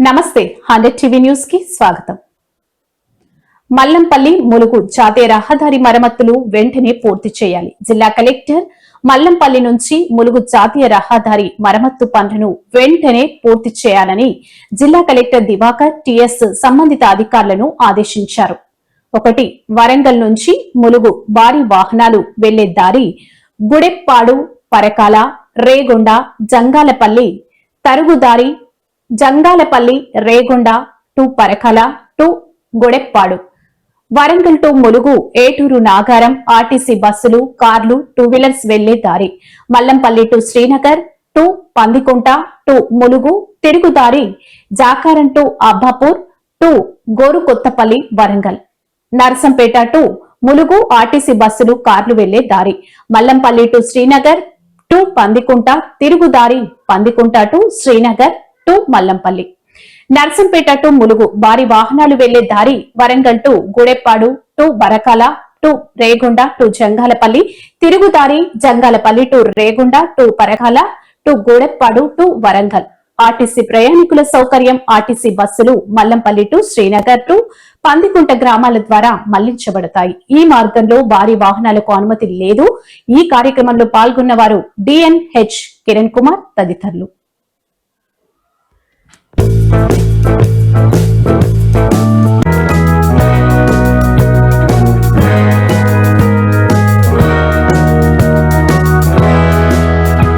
నమస్తే hundred TV న్యూస్కి స్వాగతం. మల్లంపల్లి ములుగు జాతీయ రహదారి మరమ్మతులు వెంటనే పూర్తి చేయాలి. జిల్లా కలెక్టర్ మల్లంపల్లి నుంచి ములుగు జాతీయ రహదారి మరమ్మత్తు పనులను వెంటనే పూర్తి చేయాలని జిల్లా కలెక్టర్ దివాకర్ టిఎస్ సంబంధిత అధికారులను ఆదేశించారు. ఒకటి వరంగల్ నుంచి ములుగు భారీ వాహనాలు వెళ్ళే దారి Gudeppadu Parakala Regonda Jangalapalli తరుగుదారి Jangalapalli Regonda to Parakala to Godeppadu. Warangal to Mulugu Eturu Nagaram RTC బస్సులు కార్లు టూ వీలర్స్ వెళ్ళే దారి. Mallampalli to Srinagar to Pandikunta to Mulugu తిరుగుదారి Jakaram to Abbapur to Gorukothapalli Warangal. Narasampet to Mulugu RTC బస్సులు కార్లు వెళ్ళే దారి. Mallampalli to Srinagar to Pandikunta తిరుగుదారి Pandikunta to Srinagar to Mallampalli. Narsampet to Mulugu. భారీ వాహనాలు వెళ్ళే దారి Warangal to Gudeppadu to Parakala to Regonda to Jangalapalli. తిరుగుదారి Jangalapalli to Regonda to Parakala to Gudeppadu to Warangal. RTC ప్రయాణికుల సౌకర్యం ఆర్టీసీ బస్సులు మల్లంపల్లి టు శ్రీనగర్ టు పందికుంట గ్రామాల ద్వారా మళ్ళించబడతాయి. ఈ మార్గంలో భారీ వాహనాలకు అనుమతి లేదు. ఈ కార్యక్రమంలో పాల్గొన్న వారు డిఎన్హెచ్ కిరణ్ కుమార్ తదితరులు. Música